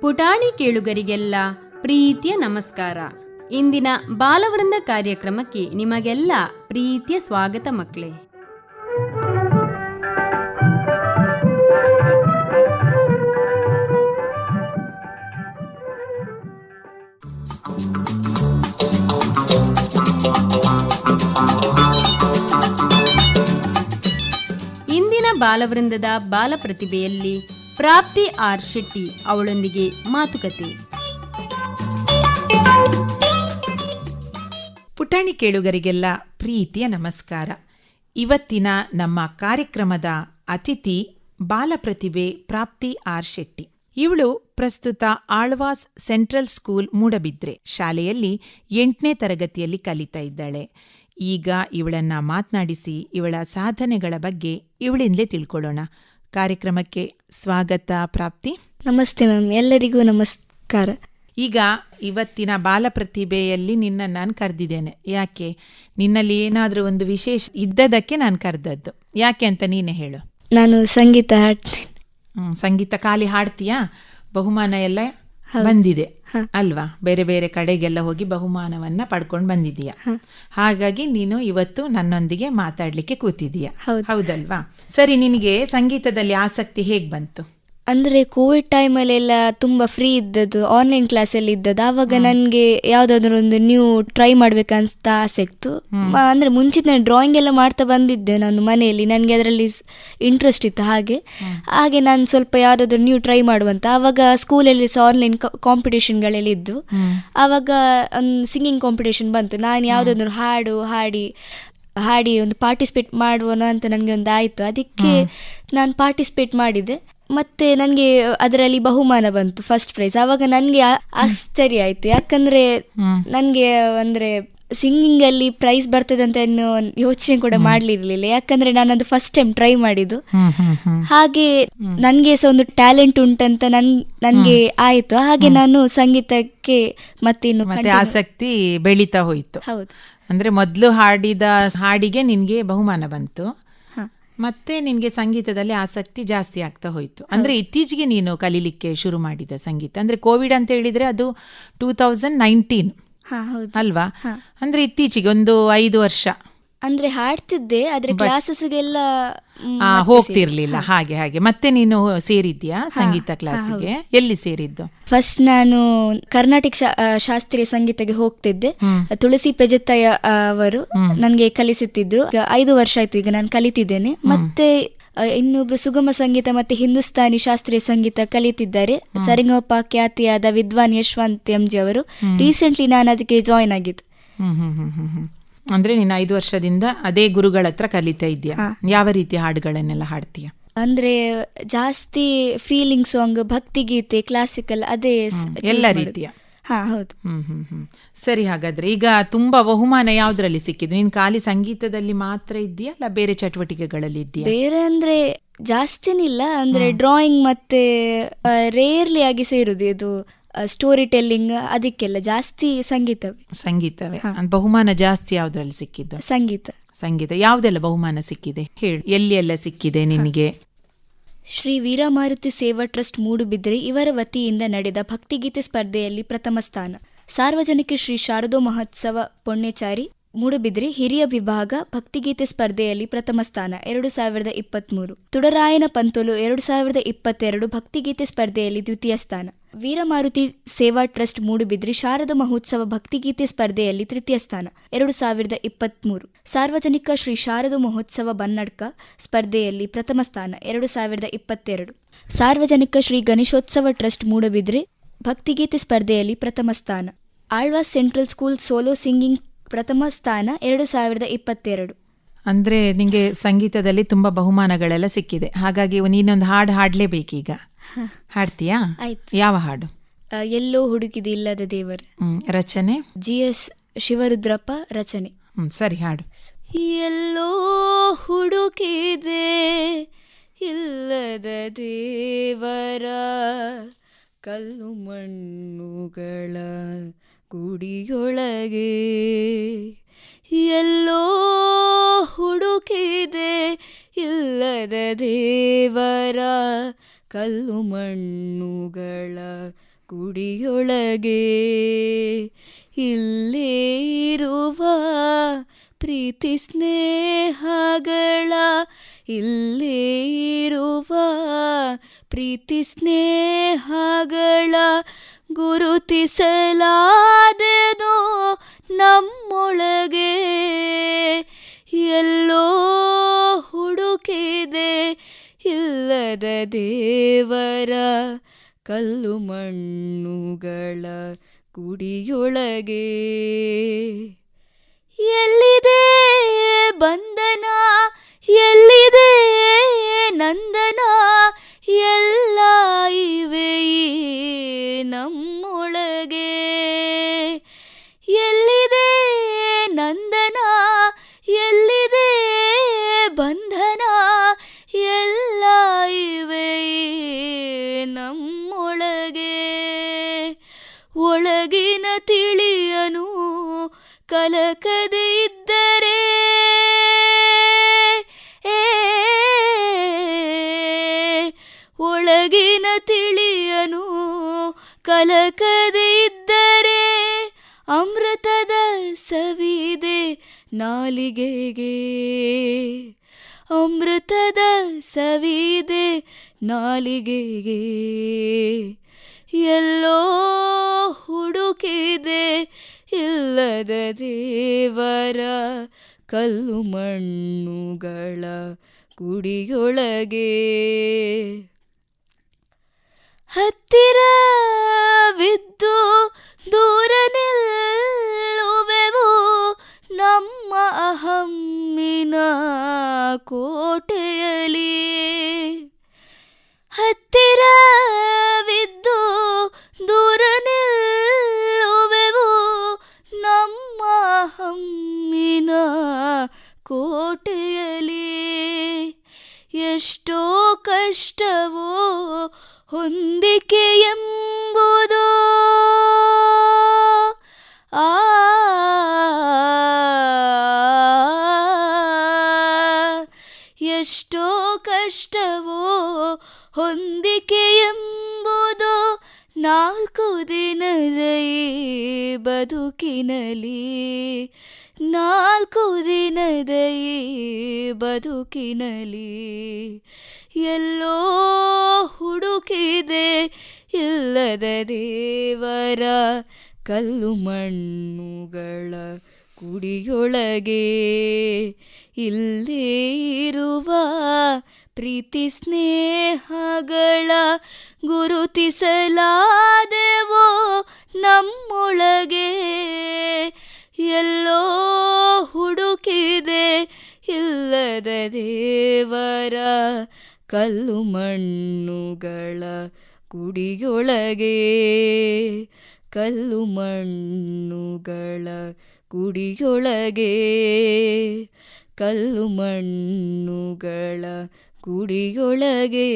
ಪುಟಾಣಿ ಕೇಳುಗರಿಗೆಲ್ಲ ಪ್ರೀತಿಯ ನಮಸ್ಕಾರ. ಇಂದಿನ ಬಾಲವೃಂದ ಕಾರ್ಯಕ್ರಮಕ್ಕೆ ನಿಮಗೆಲ್ಲ ಪ್ರೀತಿಯ ಸ್ವಾಗತ ಮಕ್ಕಳೇ. ಇಂದಿನ ಬಾಲವೃಂದದ ಬಾಲ ಪ್ರತಿಭೆಯಲ್ಲಿ ಪ್ರಾಪ್ತಿ ಆರ್ ಶೆಟ್ಟಿ ಅವಳೊಂದಿಗೆ ಮಾತುಕತೆ. ಪುಟಾಣಿ ಕೇಳುಗರಿಗೆಲ್ಲ ಪ್ರೀತಿಯ ನಮಸ್ಕಾರ. ಇವತ್ತಿನ ನಮ್ಮ ಕಾರ್ಯಕ್ರಮದ ಅತಿಥಿ ಬಾಲಪ್ರತಿಭೆ ಪ್ರಾಪ್ತಿ ಆರ್ ಶೆಟ್ಟಿ. ಇವಳು ಪ್ರಸ್ತುತ ಆಳ್ವಾಸ್ ಸೆಂಟ್ರಲ್ ಸ್ಕೂಲ್ ಮೂಡಬಿದ್ರೆ ಶಾಲೆಯಲ್ಲಿ ಎಂಟನೇ ತರಗತಿಯಲ್ಲಿ ಕಲಿತಾ ಇದ್ದಾಳೆ. ಈಗ ಇವಳನ್ನ ಮಾತನಾಡಿಸಿ ಇವಳ ಸಾಧನೆಗಳ ಬಗ್ಗೆ ಇವಳಿಂದಲೇ ತಿಳ್ಕೊಳ್ಳೋಣ. ಕಾರ್ಯಕ್ರಮಕ್ಕೆ ಸ್ವಾಗತ ಪ್ರಾಪ್ತಿ. ನಮಸ್ತೆ ಮ್ಯಾಮ್, ಎಲ್ಲರಿಗೂ ನಮಸ್ಕಾರ. ಈಗ ಇವತ್ತಿನ ಬಾಲಪ್ರತಿಭೆಯಲ್ಲಿ ನಿನ್ನ ನಾನು ಕರೆದಿದ್ದೇನೆ. ಯಾಕೆ? ನಿನ್ನಲ್ಲಿ ಏನಾದರೂ ಒಂದು ವಿಶೇಷ ಇದ್ದದಕ್ಕೆ ನಾನು ಕರೆದದ್ದು. ಯಾಕೆ ಅಂತ ನೀನೇ ಹೇಳು. ನಾನು ಸಂಗೀತ ಹಾಡ್ತೀನಿ. ಹ್ಞೂ ಸಂಗೀತ ಖಾಲಿ ಹಾಡ್ತೀಯಾ? ಬಹುಮಾನ ಎಲ್ಲ ಬಂದಿದೆ. ಅಲ್ವಾ? ಬೇರೆ ಬೇರೆ ಕಡೆಗೆಲ್ಲ ಹೋಗಿ ಬಹುಮಾನವನ್ನ ಪಡ್ಕೊಂಡು ಬಂದಿದೀಯ ಹಾಗಾಗಿ ನೀನು ಇವತ್ತು ನನ್ನೊಂದಿಗೆ ಮಾತಾಡ್ಲಿಕ್ಕೆ ಕೂತಿದೀಯ ಹೌದಲ್ವಾ? ಸರಿ ನಿನಗೆ ಸಂಗೀತದಲ್ಲಿ ಆಸಕ್ತಿ ಹೇಗೆ ಬಂತು? ಅಂದರೆ ಕೋವಿಡ್ ಟೈಮಲ್ಲೆಲ್ಲ ತುಂಬ ಫ್ರೀ ಇದ್ದದ್ದು ಆನ್ಲೈನ್ ಕ್ಲಾಸಲ್ಲಿ ಇದ್ದದ್ದು. ಆವಾಗ ನನಗೆ ಯಾವುದಾದ್ರೂ ಒಂದು ನ್ಯೂ ಟ್ರೈ ಮಾಡ್ಬೇಕಂತ ಆಸೆ ಇತ್ತು. ಅಂದ್ರೆ ಅಂದ್ರೆ ನಾನು ಡ್ರಾಯಿಂಗ್ ಎಲ್ಲ ಮಾಡ್ತಾ ಬಂದಿದ್ದೆ ನಾನು ಮನೆಯಲ್ಲಿ. ನನಗೆ ಅದರಲ್ಲಿ ಇಂಟ್ರೆಸ್ಟ್ ಇತ್ತು ಹಾಗೆ. ಹಾಗೆ ನಾನು ಸ್ವಲ್ಪ ಯಾವುದಾದ್ರೂ ನ್ಯೂ ಟ್ರೈ ಮಾಡುವಂತ. ಆವಾಗ ಸ್ಕೂಲಲ್ಲಿ ಸಹ ಆನ್ಲೈನ್ ಕಾಂಪಿಟೇಷನ್ಗಳೆಲ್ಲ ಇದ್ದು. ಆವಾಗ ಒಂದು ಸಿಂಗಿಂಗ್ ಕಾಂಪಿಟೇಷನ್ ಬಂತು. ನಾನು ಯಾವುದಾದ್ರೂ ಹಾಡು ಹಾಡಿ ಹಾಡಿ ಒಂದು ಪಾರ್ಟಿಸಿಪೇಟ್ ಮಾಡೋಣ ಅಂತ ನನಗೆ ಒಂದು ಆಯಿತು. ಅದಕ್ಕೆ ನಾನು ಪಾರ್ಟಿಸಿಪೇಟ್ ಮಾಡಿದೆ. ಮತ್ತೆ ನನಗೆ ಅದರಲ್ಲಿ ಬಹುಮಾನ ಬಂತು ಫಸ್ಟ್ ಪ್ರೈಸ್ ಆವಾಗ ನನಗೆ ಆಶ್ಚರ್ಯ ಆಯಿತು. ಯಾಕಂದರೆ ನನಗೆ ಸಿಂಗಿಂಗ್ ಸಿಂಗಿಂಗಲ್ಲಿ ಪ್ರೈಸ್ ಬರ್ತದೆ ಅಂತ ಇನ್ನು ಯೋಚನೆ ಕೂಡ ಮಾಡ್ಲಿರ್ಲಿಲ್ಲ. ಯಾಕಂದ್ರೆ ನಾನು ಅದು ಫಸ್ಟ್ ಟೈಮ್ ಟ್ರೈ ಮಾಡಿದ್ದು ಹಾಗೆ ನನಗೆ ಸಹ ಒಂದು ಟ್ಯಾಲೆಂಟ್ ಉಂಟಂತ ನನ್ ನನಗೆ ಆಯಿತು. ಹಾಗೆ ನಾನು ಸಂಗೀತಕ್ಕೆ ಮತ್ತೆ ಇನ್ನು ಆಸಕ್ತಿ ಬೆಳೀತಾ ಹೋಯ್ತು. ಹೌದು. ಅಂದ್ರೆ ಮೊದಲು ಹಾಡಿದ ಹಾಡಿಗೆ ನಿನ್ಗೆ ಬಹುಮಾನ ಬಂತು. ಮತ್ತೆ ನಿನ್ಗೆ ಸಂಗೀತದಲ್ಲಿ ಆಸಕ್ತಿ ಜಾಸ್ತಿ ಆಗ್ತಾ ಹೋಯ್ತು. ಅಂದ್ರೆ ಇತ್ತೀಚೆಗೆ ನೀನು ಕಲೀಲಿಕ್ಕೆ ಶುರು ಮಾಡಿದ ಸಂಗೀತ. ಅಂದ್ರೆ ಕೋವಿಡ್ ಅಂತ ಹೇಳಿದ್ರೆ ಅದು ಟೂ ತೌಸಂಡ್ ನೈನ್ಟೀನ್ ಅಲ್ವಾ? ಅಂದ್ರೆ ಇತ್ತೀಚೆಗೆ ಒಂದು ಐದು ವರ್ಷ. ಅಂದ್ರೆ ಹಾಡ್ತಿದ್ದೆ ಆದ್ರೆ ಕ್ಲಾಸಸ್ಗೆಲ್ಲ ಹೋಗ್ತಿರ್ಲಿಲ್ಲ. ಹಾಗೆ ಹಾಗೆ. ಮತ್ತೆ ನೀನು ಸೇರಿದ್ಯಾ ಸಂಗೀತ ಕ್ಲಾಸ್ಗೆ ಎಲ್ಲಿ ಸೇರಿದ್ದು? ಫಸ್ಟ್ ನಾನು ಕರ್ನಾಟಕ ಶಾಸ್ತ್ರೀಯ ಸಂಗೀತಕ್ಕೆ ಹೋಗ್ತಿದ್ದೆ. ತುಳಸಿ ಪೆಜತ್ತಯ್ಯ ಅವರು ನನ್ಗೆ ಕಲಿಸುತ್ತಿದ್ರು. ಐದು ವರ್ಷ ಆಯ್ತು ಈಗ ನಾನು ಕಲಿತಿದ್ದೇನೆ. ಮತ್ತೆ ಇನ್ನೊಬ್ರು ಸುಗಮ ಸಂಗೀತ ಮತ್ತೆ ಹಿಂದೂಸ್ತಾನಿ ಶಾಸ್ತ್ರೀಯ ಸಂಗೀತ ಕಲಿತಿದ್ದಾರೆ. ಸರಿಗಮಪ ಖ್ಯಾತಿಯಾದ ವಿದ್ವಾನ್ ಯಶವಂತ್ ಎಂಜಿ ಅವರು ರೀಸೆಂಟ್ಲಿ ನಾನು ಅದಕ್ಕೆ ಜಾಯಿನ್ ಆಗಿದ್ದು. ಅಂದ್ರೆ ನೀನು ಐದು ವರ್ಷದಿಂದ ಅದೇ ಗುರುಗಳ ಹತ್ರ ಕಲಿತಾ ಇದ್ದೀಯ? ಯಾವ ರೀತಿ ಹಾಡುಗಳನ್ನೆಲ್ಲ ಹಾಡ್ತೀಯ? ಅಂದ್ರೆ ಜಾಸ್ತಿ ಫೀಲಿಂಗ್ ಸಾಂಗ್ ಭಕ್ತಿಗೀತೆ ಕ್ಲಾಸಿಕಲ್ ಅದೇ ಎಲ್ಲ ರೀತಿಯ. ಹೌದು. ಹ್ಮ್ ಹ್ಮ್ ಹ್ಮ್. ಸರಿ ಹಾಗಾದ್ರೆ ಈಗ ತುಂಬಾ ಬಹುಮಾನ ಯಾವ್ದ್ರಲ್ಲಿ ಸಿಕ್ಕಿದ್ರು ನೀನ್ ಖಾಲಿ ಸಂಗೀತದಲ್ಲಿ ಮಾತ್ರ ಇದೆಯಾ ಅಲ್ಲ ಬೇರೆ ಚಟುವಟಿಕೆಗಳಲ್ಲಿ ಇದೆಯಾ ಬೇರೆ ಅಂದ್ರೆ ಜಾಸ್ತಿನಿಲ್ಲ ಅಂದ್ರೆ ಡ್ರಾಯಿಂಗ್ ಮತ್ತೆ ರೇರ್ಲಿ ಆಗಿ ಸೇರುದು. ಇದು ಸ್ಟೋರಿ ಟೆಲ್ಲಿಂಗ್ ಅದಕ್ಕೆಲ್ಲ ಜಾಸ್ತಿ ಸಂಗೀತವೇ? ಸಂಗೀತವೇ. ಬಹುಮಾನ ಜಾಸ್ತಿ ಯಾವ್ದ್ರಲ್ಲಿ ಸಿಕ್ಕಿದ್ದು? ಸಂಗೀತ. ಸಂಗೀತ. ಯಾವ್ದೆಲ್ಲ ಬಹುಮಾನ ಸಿಕ್ಕಿದೆ? ಹೇಳಿ. ಎಲ್ಲಿ ಎಲ್ಲ ಸಿಕ್ಕಿದೆ ನಿನಗೆ ಶ್ರೀ ವೀರಮಾರುತಿ ಸೇವಾ ಟ್ರಸ್ಟ್ ಮೂಡುಬಿದ್ರೆ ಇವರ ವತಿಯಿಂದ ನಡೆದ ಭಕ್ತಿಗೀತೆ ಸ್ಪರ್ಧೆಯಲ್ಲಿ ಪ್ರಥಮ ಸ್ಥಾನ. ಸಾರ್ವಜನಿಕ ಶ್ರೀ ಶಾರದೋ ಮಹೋತ್ಸವ ಪುಣ್ಯಚಾರಿ ಮೂಡುಬಿದ್ರೆ ಹಿರಿಯ ವಿಭಾಗ ಭಕ್ತಿಗೀತೆ ಸ್ಪರ್ಧೆಯಲ್ಲಿ ಪ್ರಥಮ ಸ್ಥಾನ ಎರಡು ಸಾವಿರದ ಇಪ್ಪತ್ತ್ಮೂರು ತುಡರಾಯನ ಪಂತೋಲು ಎರಡು ಸಾವಿರದ ಇಪ್ಪತ್ತೆರಡು ಭಕ್ತಿಗೀತೆ ಸ್ಪರ್ಧೆಯಲ್ಲಿ ದ್ವಿತೀಯ ಸ್ಥಾನ. ವೀರಮಾರುತಿ ಸೇವಾ ಟ್ರಸ್ಟ್ ಮೂಡುಬಿದ್ರಿ ಶಾರದ ಮಹೋತ್ಸವ ಭಕ್ತಿಗೀತೆ ಸ್ಪರ್ಧೆಯಲ್ಲಿ ತೃತೀಯ ಸ್ಥಾನ, ಎರಡು ಸಾವಿರದ ಇಪ್ಪತ್ಮೂರು. ಸಾರ್ವಜನಿಕ ಶ್ರೀ ಶಾರದ ಮಹೋತ್ಸವ ಬನ್ನಡ್ಕ ಸ್ಪರ್ಧೆಯಲ್ಲಿ ಪ್ರಥಮ ಸ್ಥಾನ, ಎರಡು ಸಾವಿರದ ಇಪ್ಪತ್ತೆರಡು. ಸಾರ್ವಜನಿಕ ಶ್ರೀ ಗಣೇಶೋತ್ಸವ ಟ್ರಸ್ಟ್ ಮೂಡುಬಿದ್ರಿ ಭಕ್ತಿಗೀತೆ ಸ್ಪರ್ಧೆಯಲ್ಲಿ ಪ್ರಥಮ ಸ್ಥಾನ Alvas central school solo singing ಪ್ರಥಮ ಸ್ಥಾನ, ಎರಡು ಸಾವಿರದ ಇಪ್ಪತ್ತೆರಡು. ಅಂದ್ರೆ ನಿಮಗೆ ಸಂಗೀತದಲ್ಲಿ ತುಂಬಾ ಬಹುಮಾನಗಳೆಲ್ಲ ಸಿಕ್ಕಿದೆ, ಹಾಗಾಗಿ ನೀನೊಂದು ಹಾಡು ಹಾಡ್ಲೇಬೇಕೀಗ. ಹಾಡ್ತೀಯಾ? ಆಯ್ತು. ಯಾವ ಹಾಡು? ಎಲ್ಲೋ ಹುಡುಕಿದ ಇಲ್ಲದ ದೇವರು. ರಚನೆ? ಜಿ ಎಸ್ ಶಿವರುದ್ರಪ್ಪ ರಚನೆ. ಹ್ಮ್ ಸರಿ ಹಾಡು. ಎಲ್ಲೋ ಹುಡುಕಿದೆ ಇಲ್ಲದ ದೇವರ ಕಲ್ಲು ಮಣ್ಣುಗಳ ಗುಡಿಯೊಳಗೆ. ಎಲ್ಲೋ ಹುಡುಕಿದೆ ಇಲ್ಲದ ದೇವರ ಕಲ್ಲು ಮಣ್ಣುಗಳ ಗುಡಿಯೊಳಗೆ ಇಲ್ಲೇ ಇರುವ ಪ್ರೀತಿ ಸ್ನೇಹಗಳ, ಇಲ್ಲೇ ಇರುವ ಪ್ರೀತಿ ಸ್ನೇಹಗಳ ಗುರುತಿಸಲಾದೆನೋ ನಮ್ಮೊಳಗೆ. ಎಲ್ಲೋ ಹುಡುಕಿದೆ ಇಲ್ಲದ ದೇವರ ಕಲ್ಲು ಮಣ್ಣುಗಳ ಗುಡಿಯೊಳಗೆ ಎಲ್ಲಿದೆ ಬಂಧನ? ಎಲ್ಲಿದೆ ನಂದನ? ಎಲ್ಲ ಇವೆ ನಮ್ಮೊಳಗೆ. ಎಲ್ಲಿದೆ ಕಲಕದೆ ಇದ್ದರೆ ಒಳಗಿನ ತಿಳಿಯನು ಕಲಕದೆ ಇದ್ದರೆ ಅಮೃತದ ಸವಿದೆ ನಾಲಿಗೆಗೆ. ಅಮೃತದ ಸವಿದೆ ನಾಲಿಗೆಗೆ. ಎಲ್ಲೋ ಹುಡುಕಿದೆ ಇಲ್ಲದ ದೇವರ ಕಲ್ಲು ಮಣ್ಣುಗಳ ಗುಡಿಯೊಳಗೆ ಹತ್ತಿರವಿದ್ದು ದೂರ ನಿಲ್ಲುವೆವು ನಮ್ಮ ಅಹಮ್ಮಿನ ಕೋಟೆಯಲ್ಲಿ. ಹತ್ತಿರವಿದ್ದು ಹಮ್ಮಿನ ಕೋಟೆಯಲ್ಲಿ ಎಷ್ಟೋ ಕಷ್ಟವೋ ಹೊಂದಿಕೆ ಎಂಬುದು ಆ ಎಷ್ಟೋ ಕಷ್ಟವೋ ಹೊಂದಿಕೆ ಎಂಬುದು ನಾಲ್ಕು ದಿನದ ಬದುಕಿನಲಿ ನಾಲ್ಕು ದಿನದ ಬದುಕಿನಲಿ ಎಲ್ಲೋ ಹುಡುಕಿದೆ ಇಲ್ಲದ ದೇವರ ಕಲ್ಲು ಮಣ್ಣುಗಳ ಕುಡಿಯೊಳಗೆ. ಇಲ್ಲೇ ಇರುವ ಪ್ರೀತಿ ಸ್ನೇಹಗಳ ಗುರುತಿಸಲಾದೆವೋ ನಮ್ಮೊಳಗೆ ಎಲ್ಲೋ ಹುಡುಕಿದೆ ಇಲ್ಲದ ದೇವರ ಕಲ್ಲು ಮಣ್ಣುಗಳ ಗುಡಿಯೊಳಗೆ ಕಲ್ಲು ಮಣ್ಣುಗಳ ಗುಡಿಯೊಳಗೆ ಕಲ್ಲು ಮಣ್ಣುಗಳ ಗುಡಿಯೊಳಗೆ.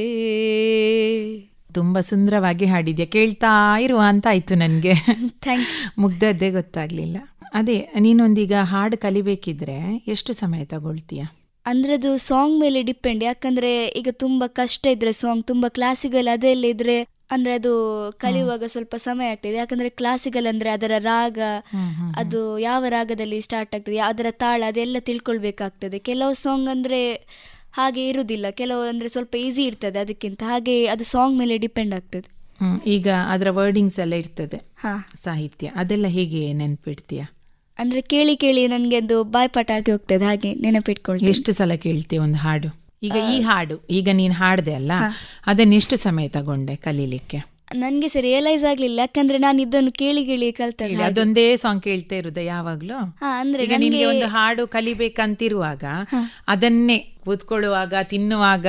ತುಂಬ ಸುಂದರವಾಗಿ ಹಾಡಿದ್ಯಾ. ಕೇಳ್ತಾ ಇರುವ ಅಂತ ಆಯ್ತು ನನಗೆ. ಥ್ಯಾಂಕ್ ಮುಗ್ದದ್ದೇ ಗೊತ್ತಾಗ್ಲಿಲ್ಲ. ಅದೇ ನೀನೊಂದೀಗ ಹಾಡು ಕಲಿಬೇಕಿದ್ರೆ ಎಷ್ಟು ಸಮಯ ತಗೊಳ್ತೀಯ? ಅಂದ್ರೆ ಅದು ಸಾಂಗ್ ಮೇಲೆ ಡಿಪೆಂಡ್ ಯಾಕಂದ್ರೆ ಈಗ ತುಂಬಾ ಕಷ್ಟ ಇದ್ರೆ ಸಾಂಗ್ ತುಂಬಾ ಕ್ಲಾಸಿಕಲ್ ಅದೆಲ್ಲ ಇದ್ರೆ ಅಂದ್ರೆ ಅದು ಕಲಿಯುವಾಗ ಸ್ವಲ್ಪ ಸಮಯ ಆಗ್ತದೆ. ಯಾಕಂದ್ರೆ ಕ್ಲಾಸಿಕಲ್ ಅಂದ್ರೆ ಅದರ ರಾಗ ಅದು ಯಾವ ರಾಗದಲ್ಲಿ ಸ್ಟಾರ್ಟ್ ಆಗ್ತದೆ ಅದರ ತಾಳ ಅದೆಲ್ಲ ತಿಳ್ಕೊಳ್ಬೇಕಾಗ್ತದೆ. ಕೆಲವು ಸಾಂಗ್ ಅಂದ್ರೆ ಹಾಗೆ ಇರುವುದಿಲ್ಲ ಕೆಲವು ಅಂದ್ರೆ ಸ್ವಲ್ಪ ಈಸಿ ಇರ್ತದೆ ಅದಕ್ಕಿಂತ. ಹಾಗೆ ಅದು ಸಾಂಗ್ ಮೇಲೆ ಡಿಪೆಂಡ್ ಆಗ್ತದೆ. ಈಗ ಅದರ ವರ್ಡಿಂಗ್ಸ್ ಎಲ್ಲ ಇರ್ತದೆ. ಸಾಹಿತ್ಯ ಅದೆಲ್ಲ ಹೇಗೆ ನೆನ್ಪಿಡ್ತೀಯ? ಅಂದ್ರೆ ಕೇಳಿ ಕೇಳಿ ನನಗೆ ಅದು ಬಾಯ್ಪಾಠ ಆಗಿ ಹೋಗ್ತದೆ ಹಾಗೆ ನೆನಪಿಟ್ಕೊಂಡು ಎಷ್ಟು ಸಲ ಕೇಳ್ತೀವಿ ಒಂದು ಹಾಡು? ಈಗ ಈ ಹಾಡು ಈಗ ನೀನು ಹಾಡ್ದೆ ಅಲ್ಲ ಅದನ್ನ ಎಷ್ಟು ಸಮಯ ತಗೊಂಡೆ ಕಲೀಲಿಕ್ಕೆ? ನನಗೆ ಸರಿ ರಿಯಲೈಸ್ ಆಗ್ಲಿಲ್ಲ ಯಾಕಂದ್ರೆ ನಾನು ಇದನ್ನು ಕೇಳಿ ಕೇಳಿ ಈಗ ಅದೊಂದೇ ಸಾಂಗ್ ಕೇಳ್ತಾ ಇರುದ ಯಾವಾಗ್ಲೂ? ಅಂದ್ರೆ ಈಗ ನಿನ್ಗೆ ಒಂದು ಹಾಡು ಕಲಿಬೇಕಂತಿರುವಾಗ ಅದನ್ನೇ ಕೂತ್ಕೊಳ್ಳುವಾಗ ತಿನ್ನುವಾಗ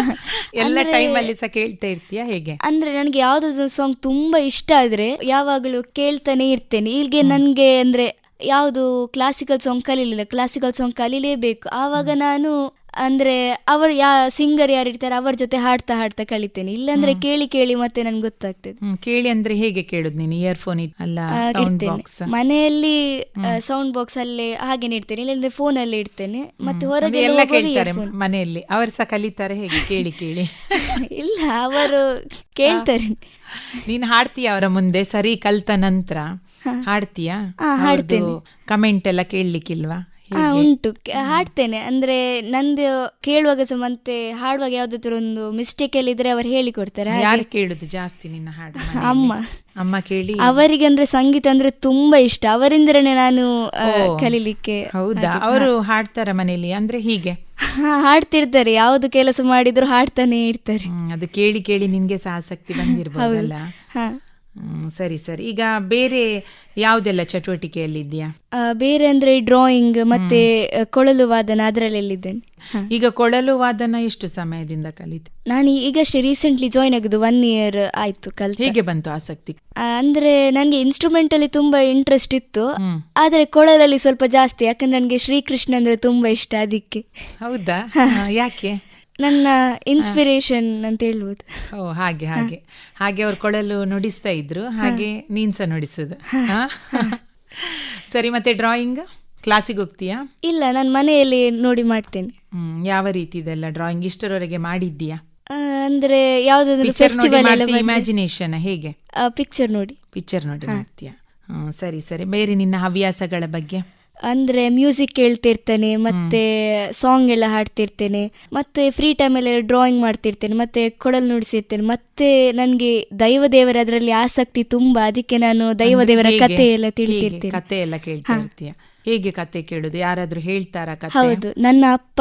ಎಲ್ಲ ಟೈಮಲ್ಲಿ ಸಹ ಕೇಳ್ತಾ ಇರ್ತೀಯ ಹೇಗೆ? ಅಂದ್ರೆ ನನಗೆ ಯಾವ್ದಾದ್ರು ಸಾಂಗ್ ತುಂಬಾ ಇಷ್ಟ ಆದ್ರೆ ಯಾವಾಗಲೂ ಕೇಳ್ತಾನೆ ಇರ್ತೇನೆ. ಇಲ್ಲಿಗೆ ನನ್ಗೆ ಅಂದ್ರೆ ಯಾವುದು ಕ್ಲಾಸಿಕಲ್ ಸಾಂಗ್ ಕಲೀಲಿಲ್ಲ. ಕ್ಲಾಸಿಕಲ್ ಸಾಂಗ್ ಕಲೀಲೇಬೇಕು. ಆವಾಗ ನಾನು ಅಂದ್ರೆ ಅವರ್ ಯಾ ಸಿಂಗರ್ ಯಾರು ಇರ್ತಾರೆ ಅವ್ರ ಜೊತೆ ಹಾಡ್ತಾ ಹಾಡ್ತಾ ಕಲಿತೇನೆ. ಇಲ್ಲಾಂದ್ರೆ ಕೇಳಿ ಕೇಳಿ ಮತ್ತೆ ನನ್ಗೆ ಗೊತ್ತಾಗ್ತದೆ. ಕೇಳಿ ಅಂದ್ರೆ ಹೇಗೆ ಕೇಳುದು ನೀನು? ಇಯರ್ಫೋನ್ ಅಲ್ಲ ಇಡ್ತೇನೆ. ಮನೆಯಲ್ಲಿ ಸೌಂಡ್ ಬಾಕ್ಸ್ ಅಲ್ಲೇ ಹಾಗೇನೆ ಇಡ್ತೇನೆ. ಇಲ್ಲಾಂದ್ರೆ ಫೋನ್ ಅಲ್ಲಿ ಇಡ್ತೇನೆ. ಮತ್ತೆ ಹೊರಗೆ ಎಲ್ಲ ಕೇಳ್ತಾರೆ ಮನೆಯಲ್ಲಿ. ಅವರು ಸಹ ಕಲಿತಾರೆ ಹೇಗೆ? ಕೇಳಿ ಕೇಳಿ. ಇಲ್ಲ ಅವರು ಕೇಳ್ತಾರೆ. ನೀನ್ ಹಾಡ್ತೀಯ ಅವರ ಮುಂದೆ? ಸರಿ ಕಲ್ತ ನಂತರ. ಹಾಡ್ತೀಯಾ. ಕಮೆಂಟ್ ಎಲ್ಲ ಕೇಳಲಿಕ್ಕಿಲ್ವಾ? ಹಾ ಉಂಟು. ಹಾಡ್ತೇನೆ. ಅಂದ್ರೆ ನಂದು ಕೇಳುವಾಗ ಸಹ ಮತ್ತೆ ಹಾಡುವಾಗ ಯಾವ್ದಾದ್ರು ಒಂದು ಮಿಸ್ಟೇಕ್ ಎಲ್ಲ ಇದ್ರೆ ಅವ್ರು ಹೇಳಿಕೊಡ್ತಾರೆ. ಕೊಡ್ತಾರೆ ಯಾರು ಕೇಳುದು ಜಾಸ್ತಿ ನಿನ್ನ ಹಾಡು ಅಮ್ಮ. ಅಮ್ಮ ಕೇಳಿ. ಅವರಿಗೆ ಅಂದ್ರೆ ಸಂಗೀತ ಅಂದ್ರೆ ತುಂಬಾ ಇಷ್ಟ. ಅವರಿಂದನೇ ನಾನು. ಕಲೀಲಿಕ್ಕೆ ಹೌದಾ? ಅವರು ಹಾಡ್ತಾರ ಮನೆಯಲ್ಲಿ? ಅಂದ್ರೆ ಹೀಗೆ. ಹಾಡ್ತಿರ್ತಾರೆ. ಯಾವ್ದು ಕೆಲಸ ಮಾಡಿದ್ರು ಹಾಡ್ತಾನೆ ಇರ್ತಾರೆ. ಅದು ಕೇಳಿ ಕೇಳಿ ನಿನ್ಗೆ ಸಹ ಆಸಕ್ತಿ ಬಂದಿರ್ಬೋದಲ್ಲ. ಸರಿ ಸರಿ. ಈಗ ಬೇರೆ ಯಾವುದೆಲ್ಲ ಚಟುವಟಿಕೆಯಲ್ಲಿದ್ಯಾ ಬೇರೆ ಅಂದ್ರೆ ಡ್ರಾಯಿಂಗ್ ಮತ್ತೆ ಕೊಳಲು ವಾದನ ಅದರಲ್ಲೆಲ್ಲಿದ್ದೇನೆ. ಈಗ ಕೊಳಲು ವಾದನ ಎಷ್ಟು ಸಮಯದಿಂದ ಕಲಿತೆ? ನಾನು ಈಗಷ್ಟೇ ರೀಸೆಂಟ್ಲಿ ಜಾಯ್ನ್ ಆಗುದು ಒನ್ ಇಯರ್ ಆಯ್ತು ಕಲಿತು. ಹೇಗೆ ಬಂತು ಆಸಕ್ತಿ? ಅಂದ್ರೆ ನನಗೆ ಇನ್ಸ್ಟ್ರೂಮೆಂಟ್ ಅಲ್ಲಿ ತುಂಬಾ ಇಂಟ್ರೆಸ್ಟ್ ಇತ್ತು. ಆದ್ರೆ ಕೊಳಲಲ್ಲಿ ಸ್ವಲ್ಪ ಜಾಸ್ತಿ ಯಾಕಂದ್ರೆ ನನಗೆ ಶ್ರೀಕೃಷ್ಣ ಅಂದ್ರೆ ತುಂಬಾ ಇಷ್ಟ ಅದಕ್ಕೆ. ಹೌದಾ? ಯಾಕೆ? ನನ್ನ ಇನ್ಸ್ಪಿರೇಷನ್ ಅಂತ ಹೇಳ್ಬೋದು. ಓ ಹಾಗೆ ಹಾಗೆ. ಹಾಗೆ ಅವ್ರು ಕೊಳಲು ನುಡಿಸ್ತಾ ಇದ್ರು. ಹಾಗೆ ನೀನ್ಸ ಸಹ ನುಡಿಸುದು. ಸರಿ ಮತ್ತೆ ಡ್ರಾಯಿಂಗ್ ಕ್ಲಾಸಿಗೆ ಹೋಗ್ತೀಯಾ? ಇಲ್ಲ ನಾನು ಮನೆಯಲ್ಲಿ ನೋಡಿ ಮಾಡ್ತೇನೆ. ಹ್ಮ್ ಯಾವ ರೀತಿ ಇದೆಲ್ಲ ಡ್ರಾಯಿಂಗ್ ಇಷ್ಟರವರೆಗೆ ಮಾಡಿದ್ದೀಯಾ? ಅಂದ್ರೆ ಯಾವ್ದಾದ್ರು ಇಮ್ಯಾಜಿನೇಷನ್ ಹೇಗೆ? ಪಿಕ್ಚರ್ ನೋಡಿ. ಪಿಕ್ಚರ್ ನೋಡಿ ಮಾಡ್ತೀಯಾ? ಸರಿ ಸರಿ. ಬೇರೆ ನಿನ್ನ ಹವ್ಯಾಸಗಳ ಬಗ್ಗೆ? ಅಂದ್ರೆ ಮ್ಯೂಸಿಕ್ ಕೇಳ್ತಿರ್ತೇನೆ ಮತ್ತೆ ಸಾಂಗ್ ಎಲ್ಲ ಹಾಡ್ತಿರ್ತೇನೆ ಮತ್ತೆ ಫ್ರೀ ಟೈಮ್ ಅಲ್ಲಿ ಡ್ರಾಯಿಂಗ್ ಮಾಡ್ತಿರ್ತೇನೆ ಮತ್ತೆ ಕೊಡಲು ನುಡಿಸಿರ್ತೇನೆ ಮತ್ತೆ ನನಗೆ ದೈವ ದೇವರ ಅದರಲ್ಲಿ ಆಸಕ್ತಿ ತುಂಬಾ ಅದಕ್ಕೆ ನಾನು ದೈವ ದೇವರ ಕಥೆ ಎಲ್ಲ? ತಿಳಿತಿರ್ತೇನೆ. ಕತೆ ಎಲ್ಲ ಕೇಳ್ತಾ ಹೇಗೆ ಕತೆ ಕೇಳುದು? ಯಾರಾದ್ರೂ ಹೇಳ್ತಾರ ಹೌದು ನನ್ನ ಅಪ್ಪ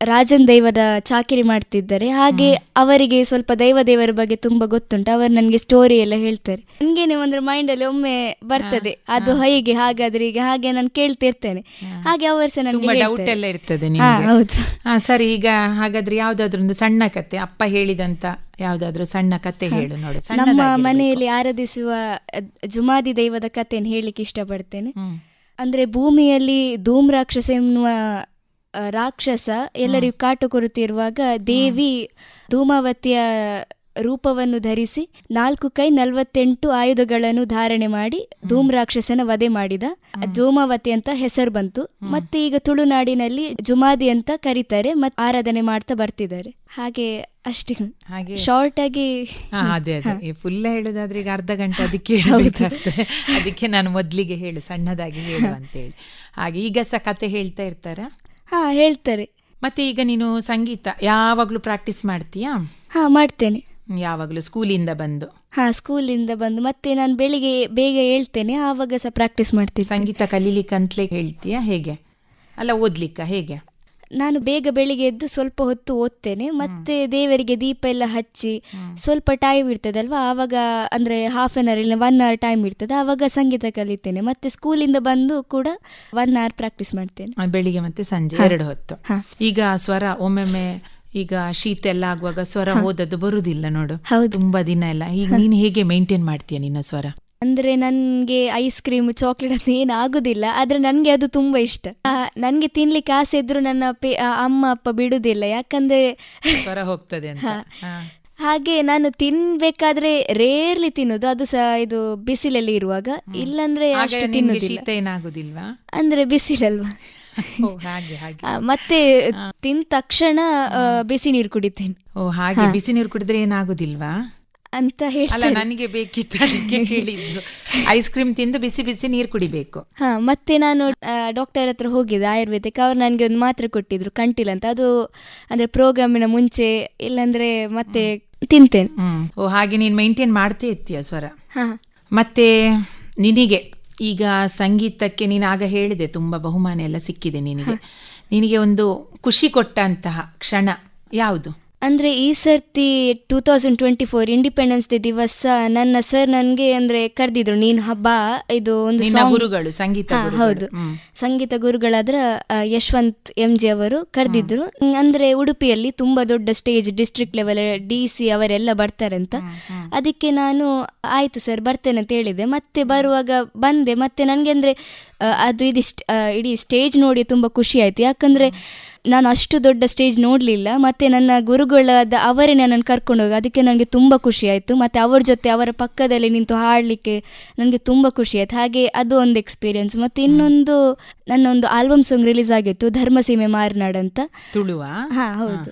ರಾಜನ್ ದೈವದ ಚಾಕಿರಿ ಮಾಡ್ತಿದ್ದಾರೆ. ಹಾಗೆ ಅವರಿಗೆ ಸ್ವಲ್ಪ ದೈವ ದೇವರ ಬಗ್ಗೆ ತುಂಬಾ ಗೊತ್ತುಂಟು. ಅವರು ನನಗೆ ಸ್ಟೋರಿ ಎಲ್ಲ ಹೇಳ್ತಾರೆ. ನನಗೆ ಅಂದ್ರೆ ಮೈಂಡ್ ಅಲ್ಲಿ ಒಮ್ಮೆ ಬರ್ತದೆ. ಅದು ಹೈಗೆ ಹಾಗಾದ್ರೆ ಈಗ ಹಾಗೆ ನಾನು ಕೇಳ್ತಿರ್ತೇನೆ ಹಾಗೆ ಅವರು ಸಹ ತುಂಬಾ ನನಗೆ ಡೌಟ್ ಎಲ್ಲ ಇರ್ತದೆ ಹೌದು. ಹಾ ಸರಿ ಈಗ ಹಾಗಾದ್ರೆ ಯಾವ್ದಾದ್ರು ಒಂದು ಸಣ್ಣ ಕತೆ ಅಪ್ಪ ಹೇಳಿದಂತ ಯಾವ್ದಾದ್ರು ಸಣ್ಣ ಕತೆ ಹೇಳು ನೋಡು. ನಮ್ಮ ಮನೆಯಲ್ಲಿ ಆರಾಧಿಸುವ ಜುಮಾದಿ ದೈವದ ಕಥೆಯನ್ನು ಹೇಳಿಕ್ಕೆ ಇಷ್ಟಪಡ್ತೇನೆ. ಅಂದ್ರೆ ಭೂಮಿಯಲ್ಲಿ ಧೂಮ್ ರಾಕ್ಷಸ ಎನ್ನುವ ರಾಕ್ಷಸ ಎಲ್ಲರಿಗೂ ಕಾಟು ಕೊರುತ್ತಿರುವಾಗ ದೇವಿ ಧೂಮಾವತಿಯ ರೂಪವನ್ನು ಧರಿಸಿ ನಾಲ್ಕು ಕೈ ನಲ್ವತ್ತೆಂಟು ಆಯುಧಗಳನ್ನು ಧಾರಣೆ ಮಾಡಿ ಧೂಮ್ ರಾಕ್ಷಸನ ವಧೆ ಮಾಡಿದ. ಧೂಮಾವತಿ ಅಂತ ಹೆಸರು ಬಂತು. ಮತ್ತೆ ಈಗ ತುಳುನಾಡಿನಲ್ಲಿ ಜುಮಾದಿ ಅಂತ ಕರೀತಾರೆ ಮತ್ತೆ ಆರಾಧನೆ ಮಾಡ್ತಾ ಬರ್ತಿದ್ದಾರೆ. ಹಾಗೆ ಅಷ್ಟೇ. ಹಾಗೆ. ಶಾರ್ಟ್ ಆಗಿ ಅದೇ ಅದೇ. ಫುಲ್ ಹೇಳುದಾದ್ರೆ ಈಗ ಅರ್ಧ ಗಂಟೆ ಅದಕ್ಕೆ ಹೇಳ್ಬೇಕಾಗ್ತದೆ. ಅದಕ್ಕೆ ನಾನು ಮೊದ್ಲಿಗೆ ಹೇಳು ಸಣ್ಣದಾಗಿ ಹೇಳು ಅಂತೇಳಿ. ಹಾಗೆ ಈಗ ಸಹ ಕತೆ ಹೇಳ್ತಾ ಇರ್ತಾರ? ಹಾ ಹೇಳ್ತಾರೆ. ಮತ್ತೆ ಈಗ ನೀನು ಸಂಗೀತ ಯಾವಾಗಲೂ ಪ್ರಾಕ್ಟೀಸ್ ಮಾಡ್ತೀಯಾ? ಹಾ ಮಾಡ್ತೇನೆ. ಯಾವಾಗಲೂ ಸ್ಕೂಲಿಂದ ಬಂದು. ಹಾ ಸ್ಕೂಲಿಂದ ಬಂದು ಮತ್ತೆ ನಾನು ಬೆಳಿಗ್ಗೆ ಬೇಗ ಹೇಳ್ತೇನೆ ಆವಾಗ ಸಹ ಪ್ರಾಕ್ಟೀಸ್ ಮಾಡ್ತೀನಿ ಸಂಗೀತ ಕಲೀಲಿಕ್ಕಂತಲೇ ಹೇಳ್ತೀಯಾ? ಹೇಗೆ? ಅಲ್ಲ ಓದ್ಲಿಕ್ಕ ಹೇಗೆ? ನಾನು ಬೇಗ ಬೆಳಿಗ್ಗೆ ಎದ್ದು ಸ್ವಲ್ಪ ಹೊತ್ತು ಓದ್ತೇನೆ ಮತ್ತೆ ದೇವರಿಗೆ ದೀಪ ಎಲ್ಲ ಹಚ್ಚಿ ಸ್ವಲ್ಪ ಟೈಮ್ ಇರ್ತದಲ್ವಾ? ಆವಾಗ ಅಂದ್ರೆ ಹಾಫ್ ಅನ್ ಅವರ್ ಇಲ್ಲ ಒನ್ ಅವರ್ ಟೈಮ್ ಇರ್ತದೆ. ಆವಾಗ ಸಂಗೀತ ಕಲಿತೇನೆ. ಮತ್ತೆ ಸ್ಕೂಲಿಂದ ಬಂದು ಕೂಡ ಒನ್ ಅವರ್ ಪ್ರಾಕ್ಟೀಸ್ ಮಾಡ್ತೇನೆ. ಬೆಳಿಗ್ಗೆ ಮತ್ತೆ ಸಂಜೆ ಎರಡು ಹೊತ್ತು. ಈಗ ಸ್ವರ ಒಮ್ಮೊಮ್ಮೆ ಈಗ ಶೀತ ಎಲ್ಲ ಆಗುವಾಗ ಸ್ವರ ಓದದ್ದು ಬರುದಿಲ್ಲ ನೋಡು. ತುಂಬಾ ದಿನ ಎಲ್ಲ ಈಗ ನೀನು ಹೇಗೆ ಮೇಂಟೈನ್ ಮಾಡ್ತೀಯ ನಿನ್ನ ಸ್ವರ? ಅಂದ್ರೆ ನನಗೆ ಐಸ್ ಕ್ರೀಮ್ ಚಾಕ್ಲೇಟ್ ಅದು ಏನು ಆಗುದಿಲ್ಲ ಆದ್ರೆ ನನಗೆ ಅದು ತುಂಬಾ ಇಷ್ಟ. ನನಗೆ ತಿನ್ಲಿಕ್ಕೆ ಆಸೆ ಇದ್ರು ನನ್ನ ಪೇ- ಅಮ್ಮ ಅಪ್ಪ ಬಿಡುದಿಲ್ಲ ಯಾಕಂದ್ರೆ ಹೊರ ಹೋಗ್ತದೆ ಅಂತ. ಹಾಗೆ ನಾನು ತಿನ್ಬೇಕಾದ್ರೆ ರೇರ್ಲಿ ತಿನ್ನುದು ಅದು ಸಹ ಇದು ಬಿಸಿಲಲ್ಲಿ ಇರುವಾಗ. ಇಲ್ಲಂದ್ರೆ ಅಷ್ಟು ತಿನ್ನುವುದಿಲ್ಲ ಅಂದ್ರೆ ಬಿಸಿಲಲ್ವಾ? ಮತ್ತೆ ತಿಂದ ತಕ್ಷಣ ಬಿಸಿ ನೀರು ಕುಡಿತೇನೆ. ಓ ಹಾಗೆ ಬಿಸಿ ನೀರು ಕುಡಿದ್ರೆ ಏನಾಗುದಿಲ್ವಾ? ಅಂತ ಅಲ್ಲ ಹೇಳ್ತಾರೆ ನನಗೆ ಬೇಕಿತ್ತು ಅದಕ್ಕೆ ಕೇಳಿದ್ದು. ಐಸ್ ಕ್ರೀಮ್ ತಿಂದು ಬಿಸಿ ಬಿಸಿ ನೀರು ಕುಡಿಬೇಕು. ಹಾ ಮತ್ತೆ ನಾನು ಡಾಕ್ಟರ್ ಹತ್ರ ಹೋಗಿದ್ದೆ ಆಯುರ್ವೇದಕ್ಕೆ ಅವ್ರು ನನಗೆ ಒಂದು ಮಾತ್ರೆ ಕೊಟ್ಟಿದ್ರು ಕಂಟಿಲ್ ಅಂತ. ಅದು ಅಂದ್ರೆ ಪ್ರೋಗ್ರಾಮಿನ ಮುಂಚೆ ಇಲ್ಲಾಂದ್ರೆ ಮತ್ತೆ ತಿಂತೇನೆ. ಹ್ಮ್. ಓ ಹಾಗೆ ನೀನು ಮೈಂಟೈನ್ ಮಾಡ್ತೇ ಇರ್ತೀಯ ಸ್ವರ. ಹಾ. ಮತ್ತೆ ನಿನಗೆ ಈಗ ಸಂಗೀತಕ್ಕೆ ನೀನು ಆಗ ಹೇಳಿದೆ ತುಂಬ ಬಹುಮಾನ ಎಲ್ಲ ಸಿಕ್ಕಿದೆ ನಿನಗೆ. ನಿನಗೆ ಒಂದು ಖುಷಿ ಕೊಟ್ಟಂತಹ ಕ್ಷಣ ಯಾವುದು? ಅಂದ್ರೆ ಈ ಸರ್ತಿ two thousand twenty four independence day ದಿವಸ ನನ್ನ ಸರ್ ನನಗೆ ಅಂದ್ರೆ ಕರೆದಿದ್ರು ನೀನು ಹಬ್ಬ ಇದು ಒಂದು ಗುರುಗಳು, ಸಂಗೀತ. ಹೌದು. ಸಂಗೀತ ಗುರುಗಳಾದ್ರ ಯಶವಂತ್ ಎಂ ಜಿ ಅವರು ಕರೆದಿದ್ರು. ಅಂದ್ರೆ ಉಡುಪಿಯಲ್ಲಿ ತುಂಬಾ ದೊಡ್ಡ stage district level D C ಅವರೆಲ್ಲ ಬರ್ತಾರೆ ಅಂತ. ಅದಕ್ಕೆ ನಾನು ಆಯ್ತು ಸರ್ ಬರ್ತೇನೆ ಅಂತ ಹೇಳಿದೆ. ಮತ್ತೆ ಬರುವಾಗ ಬಂದೆ. ಮತ್ತೆ ನನಗೆ ಅಂದ್ರೆ ಅದು ಇದಿಷ್ಟು ಇಡೀ ಸ್ಟೇಜ್ ನೋಡಿ ತುಂಬಾ ಖುಷಿ ಆಯ್ತು. ಯಾಕಂದ್ರೆ ನಾನು ಅಷ್ಟು ದೊಡ್ಡ ಸ್ಟೇಜ್ ನೋಡಲಿಲ್ಲ ಮತ್ತೆ ನನ್ನ ಗುರುಗಳಾದ ಅವರೇ ನನ್ನನ್ನು ಕರ್ಕೊಂಡು ಹೋಗಿ ಅದಕ್ಕೆ ನನಗೆ ತುಂಬ ಖುಷಿ ಆಯಿತು. ಮತ್ತು ಅವ್ರ ಜೊತೆ ಅವರ ಪಕ್ಕದಲ್ಲಿ ನಿಂತು ಹಾಡಲಿಕ್ಕೆ ನನಗೆ ತುಂಬ ಖುಷಿ ಆಯ್ತು. ಹಾಗೆ ಅದು ಒಂದು ಎಕ್ಸ್ಪೀರಿಯನ್ಸ್ ಮತ್ತು ಇನ್ನೊಂದು ನನ್ನೊಂದು ಆಲ್ಬಮ್ ಸಾಂಗ್ ರಿಲೀಸ್ ಆಗಿತ್ತು ಧರ್ಮಸೀಮೆ ಮಾರ್ನಾಡ್ ಅಂತ. ತುಳುವ? ಹಾ ಹೌದು.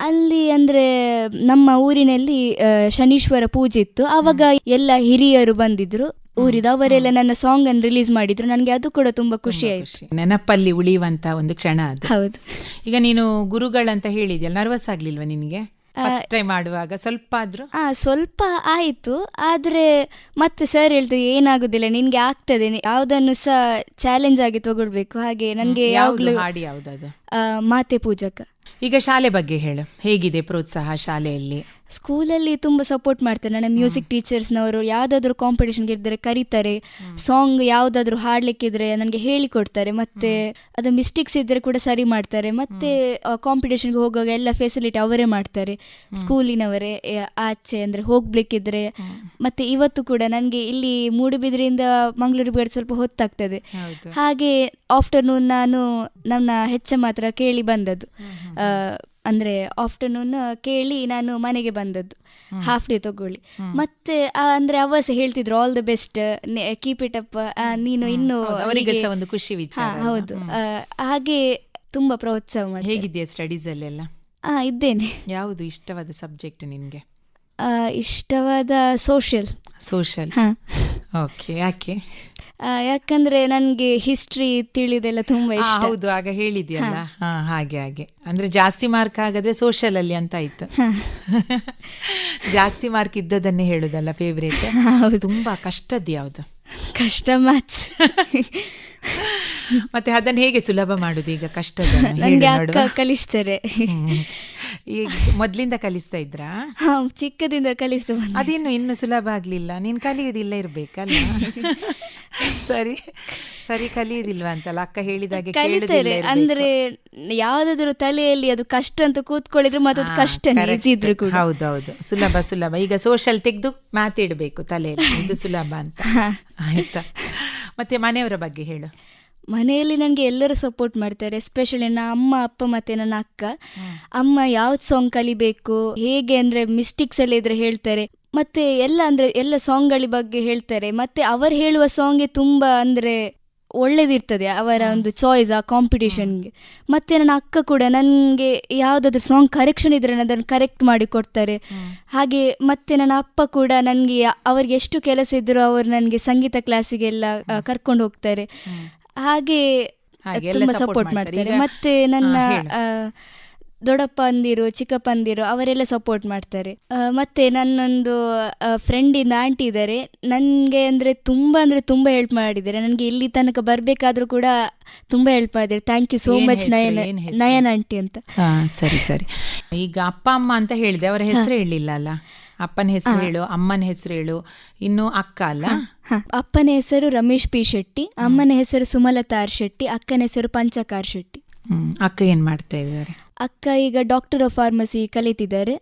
ಅಲ್ಲಿ ಅಂದ್ರೆ ನಮ್ಮ ಊರಿನಲ್ಲಿ ಶನೀಶ್ವರ ಪೂಜೆ ಇತ್ತು. ಆವಾಗ ಎಲ್ಲ ಹಿರಿಯರು ಬಂದಿದ್ರು. ಊರಿದ ಅವರೆಲ್ಲ ನನ್ನ ಸಾಂಗ್ ಅನ್ನು ರಿಲೀಸ್ ಮಾಡಿದ್ರು. ನನಗೆ ಅದು ಕೂಡ ತುಂಬಾ ಖುಷಿ ಆಯ್ತು. ನೆನಪಲ್ಲಿ ಉಳಿಯುವಂತ ಒಂದು ಕ್ಷಣ ಅದು. ಹೌದು. ಈಗ ನೀನು ಗುರುಗಳಂತ ಹೇಳಿದ್ಯಲ್ಲ ನರ್ವಸ್ ಆಗ್ಲಿಲ್ವಾ ನಿನಗೆ? ಫಸ್ಟ್ ಟೈಮ್ ಮಾಡುವಾಗ ಸ್ವಲ್ಪ ಆದ್ರೂ ಆ ಸ್ವಲ್ಪ ಆಯಿತು ಆದರೆ ಮತ್ತೆ ಸರ್ ಹೇಳ್ತಾರೆ ಏನಾಗುದಿಲ್ಲ ನಿನ್ಗೆ ಆಗ್ತದೆ ನಿ- ಯಾವ್ದನ್ನು ಸಹ ಚಾಲೆಂಜ್ ಆಗಿ ತಗೊಳ್ಬೇಕು. ಹಾಗೆ ನನಗೆ ಯಾವ್ದು ಯಾವಾಗಲೂ ಹಾಡಿ ಯಾವ್ದದು? ಮಾತೆ ಪೂಜಕ. ಈಗ ಶಾಲೆ ಬಗ್ಗೆ ಹೇಳು. ಹೇಗಿದೆ ಪ್ರೋತ್ಸಾಹ ಶಾಲೆಯಲ್ಲಿ? ಸ್ಕೂಲಲ್ಲಿ ತುಂಬ ಸಪೋರ್ಟ್ ಮಾಡ್ತಾರೆ. ನನ್ನ ಮ್ಯೂಸಿಕ್ ಟೀಚರ್ಸ್ನವರು ಯಾವುದಾದ್ರೂ ಕಾಂಪಿಟೇಷನ್ಗೆ ಇದ್ದರೆ ಕರೀತಾರೆ. ಸಾಂಗ್ ಯಾವುದಾದ್ರೂ ಹಾಡಲಿಕ್ಕಿದ್ರೆ ನನಗೆ ಹೇಳಿಕೊಡ್ತಾರೆ. ಮತ್ತೆ ಅದು ಮಿಸ್ಟೇಕ್ಸ್ ಇದ್ದರೆ ಕೂಡ ಸರಿ ಮಾಡ್ತಾರೆ. ಮತ್ತೆ ಕಾಂಪಿಟೇಷನ್ಗೆ ಹೋಗುವಾಗ ಎಲ್ಲ ಫೆಸಿಲಿಟಿ ಅವರೇ ಮಾಡ್ತಾರೆ. ಸ್ಕೂಲಿನವರೇ ಆಚೆ ಅಂದರೆ ಹೋಗ್ಲಿಕ್ಕಿದ್ರೆ. ಮತ್ತೆ ಇವತ್ತು ಕೂಡ ನನಗೆ ಇಲ್ಲಿ ಮೂಡುಬಿದ್ರಿಯಿಂದ ಬೇಡ ಸ್ವಲ್ಪ ಹೊತ್ತಾಗ್ತದೆ. ಹಾಗೆ ಆಫ್ಟರ್ನೂನ್ ನಾನು ನನ್ನ ಹೆಚ್ಚ ಮಾತ್ರ ಕೇಳಿ ಬಂದದ್ದು. ಅಂದ್ರೆ ಆಫ್ಟರ್ನೂನ್ ಕೇಳಿ ನಾನು ಮನೆಗೆ ಬಂದದ್ದು. ಹಾಫ್ ಡೇ ತಗೊಳ್ಳಿ. ಮತ್ತೆ ಆ, ಅಂದ್ರೆ ಅವಸ ಹೇಳ್ತಿದ್ರು all the best keep it up ನೀನು ಇನ್ನು ಒಂದು ಖುಷಿ ವಿಚಾರ ಹೌದು. ಆ, ಹಾಗೆ ತುಂಬಾ ಪ್ರೋತ್ಸಾಹ ಮಾಡಿ ಹೇಗಿದೆಯಾ ಸ್ಟಡೀಸ್ ಅಲ್ಲೆಲ್ಲ? ಹಾ ಇದ್ದೇನೆ. ಯಾವುದು ಇಷ್ಟವಾದ ಸಬ್ಜೆಕ್ಟ್ ನಿನ್ಗೆ? ಆ, ಇಷ್ಟವಾದ ಸೋಷಿಯಲ್ ಸೋಷಿಯಲ್ ಹಾ. ಓಕೆ ಯಾಕೆ? ಆ, ಯಾಕಂದ್ರೆ ನನಗೆ ಹಿಸ್ಟ್ರಿ ತಿಳಿದೆಲ್ಲ ತುಂಬಾ ಇಷ್ಟ. ಹೌದು ಆಗ ಹೇಳಿದ್ಯಲ್ಲ? ಹಾ. ಹಾಗೆ ಹಾಗೆ. ಅಂದ್ರೆ ಜಾಸ್ತಿ ಮಾರ್ಕ್ ಆಗದೆ ಸೋಷಲ್ ಅಲ್ಲಿ ಅಂತ ಆಯ್ತು. ಜಾಸ್ತಿ ಮಾರ್ಕ್ ಇದ್ದದನ್ನೇ ಹೇಳುದಲ್ಲ ಫೇವ್ರೇಟ್ ತುಂಬಾ ಕಷ್ಟದ್ದು ಯಾವುದು? ಕಷ್ಟ ಮ್ಯಾಥ್ಸ್ ಮತ್ತೆ ಅದನ್ನ ಹೇಗೆ ಸುಲಭ ಮಾಡುದು ಈಗ ಕಷ್ಟ ನನಗೆ ಅಕ್ಕ ಕಲಿಸ್ತಾರೆ. ಈಗ ಮೊದ್ಲಿಂದ ಕಲಿಸ್ತಾ ಇದ್ರಾ? ಹಾ ಚಿಕ್ಕದಿಂದ ಕಲಿಸ್ತಾ ಬಂದೆ. ಅದಿನ್ನು ಇನ್ನು ಸುಲಭ ಆಗ್ಲಿಲ್ಲ. ನೀನ್ ಕಲಿಯುದಿಲ್ಲ ಇರ್ಬೇಕಲ್ಲ. ಸರಿ ಸರಿ ಕಲಿಯುವುದಿಲ್ವಾ ಅಂತಲ್ಲ? ಅಕ್ಕ ಹೇಳಿದಾಗೆ ಕಲಿತಾರೆ. ಅಂದ್ರೆ ಯಾವ್ದಾದ್ರು ತಲೆಯಲ್ಲಿ ಅದು ಕಷ್ಟ ಅಂತ ಕೂತ್ಕೊಳ್ಳಿದ್ರೆ ಮತ್ತೆ ಅದು ಕಷ್ಟನೇ. ಈಸಿ ಇದ್ರು ಕೂಡ. ಹೌದೌದು. ಸುಲಭ ಸುಲಭ. ಈಗ ಸೋಷಲ್ ತೆಗೆದು ಮಾತಿಡ್ಬೇಕು ತಲೆಯಲ್ಲಿ. ಇದು ಸುಲಭ ಅಂತ. ಆಯ್ತಾ? ಮತ್ತೆ ಮನೆಯವರ ಬಗ್ಗೆ ಹೇಳು. ಮನೆಯಲ್ಲಿ ನನಗೆ ಎಲ್ಲರೂ ಸಪೋರ್ಟ್ ಮಾಡ್ತಾರೆ ಎಸ್ಪೆಷಲಿ ನನ್ನ ಅಮ್ಮ ಅಪ್ಪ ಮತ್ತೆ ನನ್ನ ಅಕ್ಕ. ಅಮ್ಮ ಯಾವ್ದು ಸಾಂಗ್ ಕಲಿಬೇಕು ಹೇಗೆ ಅಂದ್ರೆ ಮಿಸ್ಟೇಕ್ಸ್ ಎಲ್ಲ ಇದ್ರೆ ಹೇಳ್ತಾರೆ ಮತ್ತೆ ಎಲ್ಲ ಅಂದ್ರೆ ಎಲ್ಲ ಸಾಂಗ್ಗಳ ಬಗ್ಗೆ ಹೇಳ್ತಾರೆ ಮತ್ತೆ ಅವರು ಹೇಳುವ ಸಾಂಗ್ಗೆ ತುಂಬಾ ಅಂದ್ರೆ ಒಳ್ಳೇದಿರ್ತದೆ ಅವರ ಒಂದು ಚಾಯ್ಸ್ ಆ ಕಾಂಪಿಟೇಷನ್ಗೆ ಮತ್ತೆ ನನ್ನ ಅಕ್ಕ ಕೂಡ ನನಗೆ ಯಾವುದಾದ್ರು ಸಾಂಗ್ ಕರೆಕ್ಷನ್ ಇದ್ರೆ ಅದನ್ನು ಕರೆಕ್ಟ್ ಮಾಡಿ ಕೊಡ್ತಾರೆ. ಹಾಗೆ ಮತ್ತೆ ನನ್ನ ಅಪ್ಪ ಕೂಡ ನನಗೆ ಅವ್ರಿಗೆ ಎಷ್ಟು ಕೆಲಸ ಇದ್ದರೂ ಅವರು ನನಗೆ ಸಂಗೀತ ಕ್ಲಾಸಿಗೆಲ್ಲ ಕರ್ಕೊಂಡು ಹೋಗ್ತಾರೆ. ಹಾಗೆ ತುಂಬಾ ಸಪೋರ್ಟ್ ಮಾಡ್ತಾರೆ. ಮತ್ತೆ ನನ್ನ ದೊಡ್ಡಪ್ಪ ಅಂದಿರು ಚಿಕ್ಕಪ್ಪ ಅಂದಿರು ಅವರೆಲ್ಲ ಸಪೋರ್ಟ್ ಮಾಡ್ತಾರೆ. ಮತ್ತೆ ನನ್ನೊಂದು ಫ್ರೆಂಡಿಂದ ಆಂಟಿ ಇದ್ದಾರೆ ನನಗೆ ಅಂದರೆ ತುಂಬ ಅಂದರೆ ತುಂಬ ಹೆಲ್ಪ್ ಮಾಡಿದ್ದಾರೆ. ನನಗೆ ಇಲ್ಲಿ ತನಕ ಬರಬೇಕಾದ್ರೂ ಕೂಡ ತುಂಬ ಹೆಲ್ಪ್ ಮಾಡಿದ್ದಾರೆ. Thank you so much Nayan Nayana aunty ಅಂತ. ಸರಿ ಸರಿ. ಈಗ ಅಪ್ಪ ಅಮ್ಮ ಅಂತ ಹೇಳಿದೆ. ಅವರ ಹೆಸರು ಹೇಳಿಲ್ಲ ಅಲ್ಲ? ಅಪ್ಪನ ಹೆಸರು ಹೇಳು ಅಮ್ಮನ ಹೆಸರು ಹೇಳು ಇನ್ನು ಅಕ್ಕ ಅಲ್ಲ? ಅಪ್ಪನ ಹೆಸರು ರಮೇಶ್ ಪಿ ಶೆಟ್ಟಿ ಅಮ್ಮನ ಹೆಸರು ಸುಮಲತಾ ಆರ್ ಶೆಟ್ಟಿ ಅಕ್ಕನ ಹೆಸರು ಪಂಚಕಾರ್ ಶೆಟ್ಟಿ. ಅಕ್ಕ ಏನ್ ಮಾಡ್ತಾ ಇದ್ದಾರೆ? ಅಕ್ಕ ಈಗ ಡಾಕ್ಟರ್ ಆಫ್ ಫಾರ್ಮಸಿ ಕಲಿತಿದ್ದಾರೆ.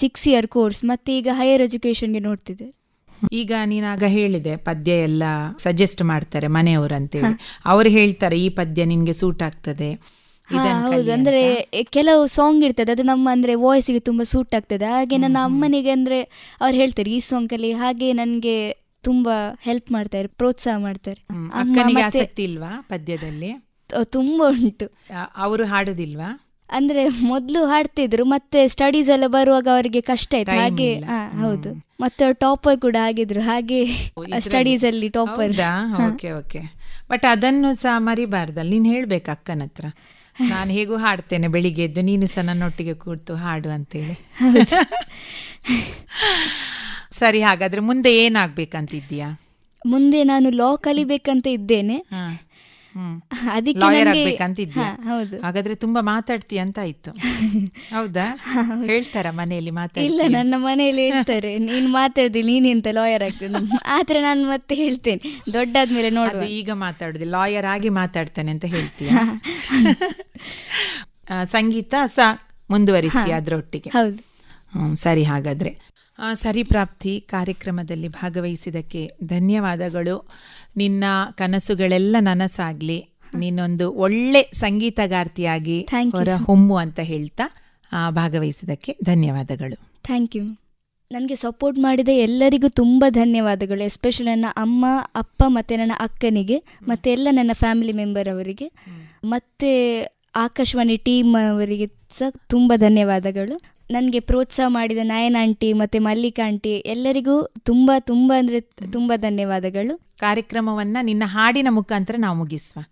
ಸಿಕ್ಸ್ ಇಯರ್ ಕೋರ್ಸ್ ಮತ್ತೆ ಈಗ ಹೈಯರ್ ಎಜುಕೇಶನ್ಗೆ ನೋಡ್ತಿದ್ದಾರೆ. ಈಗ ನೀನಾಗ ಹೇಳಿದೆ ಪದ್ಯ ಎಲ್ಲ ಸಜೆಸ್ಟ್ ಮಾಡ್ತಾರೆ ಮನೆಯವರು ಅಂತೇಳಿ. ಅವ್ರು ಹೇಳ್ತಾರೆ ಈ ಪದ್ಯ ನಿನ್ಗೆ ಸೂಟ್ ಆಗ್ತದೆ. ಹೌದು. ಅಂದ್ರೆ ಕೆಲವು ಸಾಂಗ್ ಇರ್ತದೆ. ಅದು ನಮ್ಮ ಅಂದ್ರೆ ವಾಯ್ಸಿಗೆ ತುಂಬಾ ಸೂಟ್ ಆಗ್ತದೆ. ಹಾಗೆ ನನ್ನ ಅಮ್ಮನಿಗೆ ಅಂದ್ರೆ ಅವ್ರು ಹೇಳ್ತಾರೆ ಈ ಸಾಂಗ್ ಅಲ್ಲಿ. ಹಾಗೆ ನನಗೆ ತುಂಬಾ ಹೆಲ್ಪ್ ಮಾಡ್ತಾರೆ ಪ್ರೋತ್ಸಾಹ ಮಾಡ್ತಾರೆ. ಅಕ್ಕನಿಗೆ ಆಸಕ್ತಿ ಇಲ್ವಾ ಪದ್ಯದಲ್ಲಿ? ತುಂಬಾ ಉಂಟು. ಅವರು ಹಾಡುದಿಲ್ವಾ? ಅಂದ್ರೆ ಮೊದ್ಲು ಹಾಡ್ತಿದ್ರು ಮತ್ತೆ ಸ್ಟಡೀಸ್ ಎಲ್ಲ ಬರುವಾಗ ಅವರಿಗೆ ಕಷ್ಟ ಆಯ್ತು. ಹಾಗೆ ಹೌದು. ಮತ್ತೆ ಅವ್ರು ಟಾಪರ್ ಕೂಡ ಆಗಿದ್ರು. ಹಾಗೆ ಸ್ಟಡೀಸ್ ಅಲ್ಲಿ ಟಾಪರ್ ಓಕೆ ಓಕೆ ಬಟ್ ಅದನ್ನು ಸಹ ಮರಿಬಾರ್ದಲ್ಲ. ನೀನ್ ಹೇಳ್ಬೇಕು ಅಕ್ಕನ ಹತ್ರ ನಾನು ಹೇಗೂ ಹಾಡ್ತೇನೆ ಬೆಳಿಗ್ಗೆ ಎದ್ದು ನೀನು ಸಹ ನನ್ನೊಟ್ಟಿಗೆ ಕೂತು ಹಾಡು ಅಂತೇಳಿ. ಸರಿ ಹಾಗಾದ್ರೆ ಮುಂದೆ ಏನಾಗ್ಬೇಕಂತಿದ್ಯಾ ಮುಂದೆ ನಾನು ಲಾ ಕಲಿಬೇಕಂತ ಇದ್ದೇನೆ. ಅದಕ್ಕೆ ಹೌದು. ಹಾಗಾದ್ರೆ ತುಂಬಾ ಮಾತಾಡ್ತೀಯ ಅಂತ ಆಯ್ತು. ಹೌದಾ? ಹೇಳ್ತಾರ ಮನೆಯಲ್ಲಿ ಇಲ್ಲ ನನ್ನ ಮನೆಯಲ್ಲಿ ಹೇಳ್ತಾರೆ. ನೀನ್ ಮಾತಾಡ್ದಿ ನೀನ್ ಎಂತ ಲಾಯರ್ ಆಗ್ತದೆ ಆದ್ರೆ ನಾನು ಮತ್ತೆ ಹೇಳ್ತೇನೆ. ದೊಡ್ಡಾದ್ಮೇಲೆ ನೋಡುವ. ಈಗ ಮಾತಾಡುದು. ಲಾಯರ್ ಆಗಿ ಮಾತಾಡ್ತೇನೆ ಅಂತ ಹೇಳ್ತೀಯ? ಸಂಗೀತ ಸಾ ಮುಂದುವರಿಸಿ ಅದರೊಟ್ಟಿಗೆ. ಹೌದು. ಹ್ಮ್, ಸರಿ ಹಾಗಾದ್ರೆ. ಆ, ಸರಿ ಪ್ರಾಪ್ತಿ ಕಾರ್ಯಕ್ರಮದಲ್ಲಿ ಭಾಗವಹಿಸಿದ್ದಕ್ಕೆ ಧನ್ಯವಾದಗಳು. ನಿನ್ನ ಕನಸುಗಳೆಲ್ಲ ನನಸಾಗ್ಲಿ. ನಿನ್ನೊಂದು ಒಳ್ಳೆ ಸಂಗೀತಗಾರ್ತಿಯಾಗಿ ಹೊರ ಹೊಮ್ಮು ಅಂತ ಹೇಳ್ತಾ ಭಾಗವಹಿಸಿದ್ದಕ್ಕೆ ಧನ್ಯವಾದಗಳು. ಥ್ಯಾಂಕ್ ಯು ನನಗೆ ಸಪೋರ್ಟ್ ಮಾಡಿದ ಎಲ್ಲರಿಗೂ ತುಂಬ ಧನ್ಯವಾದಗಳು ಎಸ್ಪೆಷಲಿ ನನ್ನ ಅಮ್ಮ ಅಪ್ಪ ಮತ್ತು ನನ್ನ ಅಕ್ಕನಿಗೆ ಮತ್ತು ಎಲ್ಲ ನನ್ನ ಫ್ಯಾಮಿಲಿ ಮೆಂಬರ್ ಅವರಿಗೆ. ಮತ್ತು ಆಕಾಶವಾಣಿ ಟೀಮ್ ಅವರಿಗೆ ಸಹ ತುಂಬ ಧನ್ಯವಾದಗಳು. ನನಗೆ ಪ್ರೋತ್ಸಾಹ ಮಾಡಿದ ನಯನ ಆಂಟಿ ಮತ್ತು ಮಲ್ಲಿಕಾ ಆಂಟಿ ಎಲ್ಲರಿಗೂ ತುಂಬ ತುಂಬ ಅಂದರೆ ತುಂಬ ಧನ್ಯವಾದಗಳು. ಕಾರ್ಯಕ್ರಮವನ್ನ ನಿನ್ನ ಹಾಡಿನ ಮುಖಾಂತರ ನಾವು ಮುಗಿಸುವ.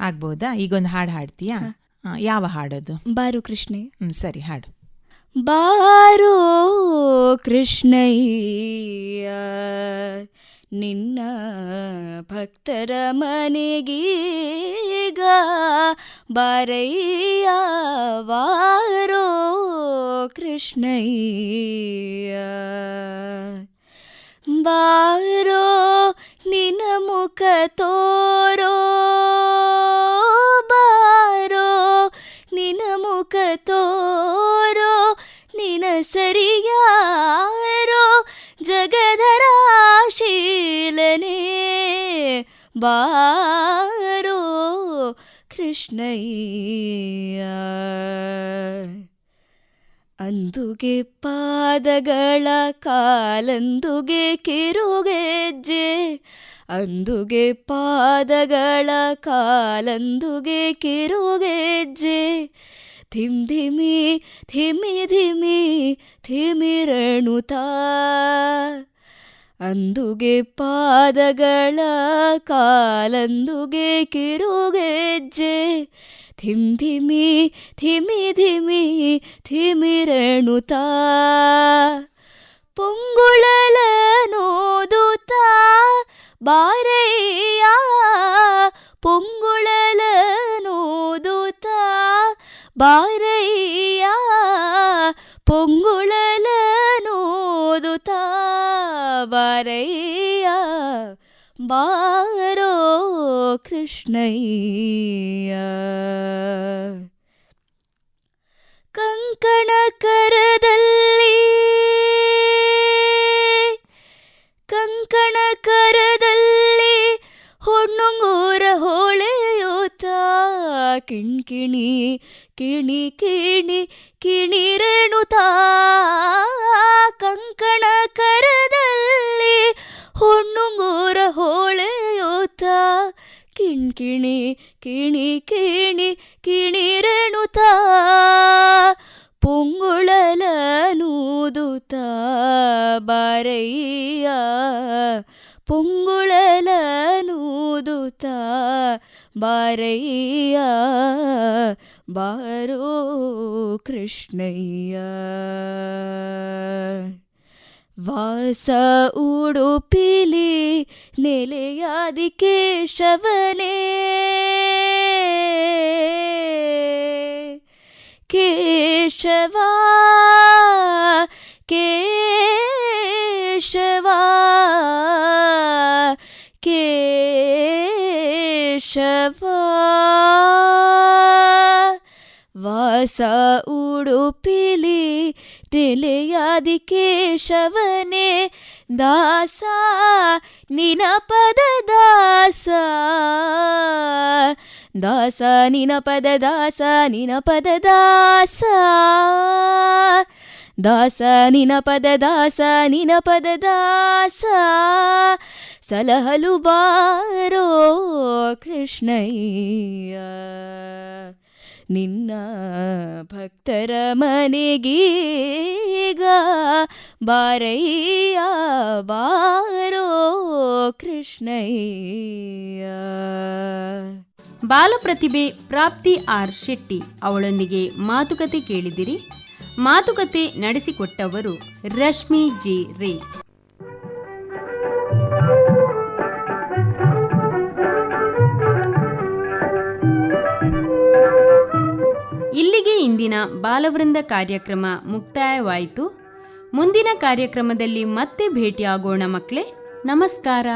ಆಗ್ಬೋದಾ? ಈಗೊಂದು ಹಾಡು ಹಾಡ್ತೀಯಾ? ಯಾವ ಹಾಡೋದು? ಬಾರು ಕೃಷ್ಣೆ ಸರಿ ಹಾಡು. ಬಾರೋ ಕೃಷ್ಣಯ್ಯ. ನಿನ್ನ ಭಕ್ತರ ಮನೆಗೀಗ ಬಾರಯ್ಯ ಬಾರೋ ಕೃಷ್ಣಯ್ಯ ಬಾರೋ ನಿನ ಮುಖ ತೋರೋ ಬಾರೋ ನಿನ ಮುಖ ತೋರೋ ನಿನ ಸರಿಯಾರೋ ಬಾರೋ ಕೃಷ್ಣಯ್ಯ ಅಂದುಗೆ ಪಾದಗಳ ಕಾಲಂದುಗೆ ಕಿರುಗೆಜ್ಜೆ ಅಂದುಗೆ ಪಾದಗಳ ಕಾಲಂದುಗೆ ಕಿರುಗೆಜ್ಜೆ ಧಿಮ್ ಧಿಮಿ ಧಿಮಿ ಧಿಮಿ ಧಿಮಿರಣುತಾ ಅಂದುಗೆ ಪಾದಗಳ ಕಾಲಂದುಗೆ ಕಿರುಗೆಜ್ಜೆ ಧಿಮ್ ಧಿಮಿ ಧಿಮಿ ಧಿಮಿ ಧಿಮಿರಣುತಾ ಪೊಂಗುಳಲ ನೋದುತ್ತಾ ಬಾರಯ್ಯ ಪೊಂಗುಳಲ ನೋದುತ್ತಾ ಬಾರಯ್ಯ ಪೊಂಗುಳಲ ಬಾರಯ್ಯ ಬಾರೋ ಕೃಷ್ಣಯ್ಯ. ಕಂಕಣ ಕರದಲ್ಲಿ ಕಂಕಣ ಕರದಲ್ಲಿ ಹೊಳೆಯೂತ ಕಿಣ್ಕಿಣಿ ಕಿಣಿ ಕಿಣಿ ಕಿಣಿರೇಣುತ ಕಂಕಣ ಕರದಲ್ಲಿ ಹೊಣ್ಣುಂಗೂರ ಹೊಳೆಯೂತ ಕಿಣ್ಕಿಣಿ ಕಿಣಿ ಕಿಣಿ ಕಿಣಿರೇಣುತ ಪೊಂಗುಳಲ ನೂದುತ ಬಾರಯ್ಯ ಪೊಂಗುಳಲ ನೂದುತ ಬಾರಯ್ಯ ಬಾರೋ ಕೃಷ್ಣಯ್ಯ ವಾಸ ಉಡುಪಿಲಿ ನೆಲೆಯಾದಿ ಕೇಶವನೇ ಕೇಶವ ಕೇಶವ ಕೇಶವ ವಾಸ ಉಡುಪಿಲಿ ನೆಲೆಯಾದಿ ಕೇಶವನೇ ದಾಸ ನಿನ ಪದ ದಾಸ. ದಾಸ ನಿನ ಪದ ದಾಸ ನಿನ ಪದ ದಾಸ. ದಾಸ ನಿನ ಪದ ದಾಸ ನಿನ ಪದ ದಾಸ. ಸಲಹಲು ಬಾರೋ ಕೃಷ್ಣಯ್ಯ. ನಿನ್ನ ಭಕ್ತರ ಮನೆಗೀಗ ಬಾರಯ್ಯ, ಬಾರೋ ಕೃಷ್ಣಯ್ಯ. ಬಾಲಪ್ರತಿಭೆ ಪ್ರಾಪ್ತಿ ಆರ್ ಶೆಟ್ಟಿ ಅವಳೊಂದಿಗೆ ಮಾತುಕತೆ ಕೇಳಿದಿರಿ. ಮಾತುಕತೆ ನಡೆಸಿಕೊಟ್ಟವರು ರಶ್ಮಿ ಜಿ ರೇ. ಇಂದಿನ ಬಾಲವೃಂದ ಕಾರ್ಯಕ್ರಮ ಮುಕ್ತಾಯವಾಯಿತು. ಮುಂದಿನ ಕಾರ್ಯಕ್ರಮದಲ್ಲಿ ಮತ್ತೆ ಭೇಟಿಯಾಗೋಣ ಮಕ್ಕಳೇ ನಮಸ್ಕಾರ.